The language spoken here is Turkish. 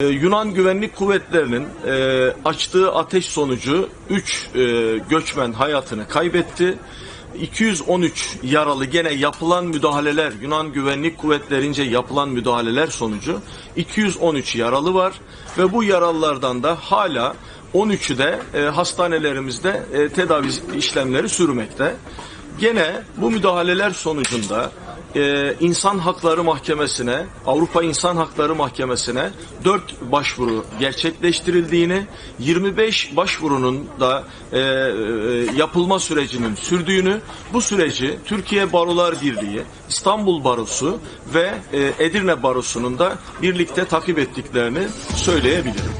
Ee, Yunan Güvenlik Kuvvetleri'nin e, açtığı ateş sonucu 3 göçmen hayatını kaybetti. 213 yaralı gene yapılan müdahaleler Yunan Güvenlik Kuvvetlerince yapılan müdahaleler sonucu 213 yaralı var ve bu yaralılardan da hala 13'ü de e, hastanelerimizde e, tedavi işlemleri sürmekte. Gene bu müdahaleler sonucunda e, İnsan Hakları Mahkemesi'ne, Avrupa İnsan Hakları Mahkemesi'ne 4 başvuru gerçekleştirildiğini, 25 başvurunun da e, e, yapılma sürecinin sürdüğünü, bu süreci Türkiye Barolar Birliği, İstanbul Barosu ve Edirne Barosu'nun da birlikte takip ettiklerini söyleyebilirim.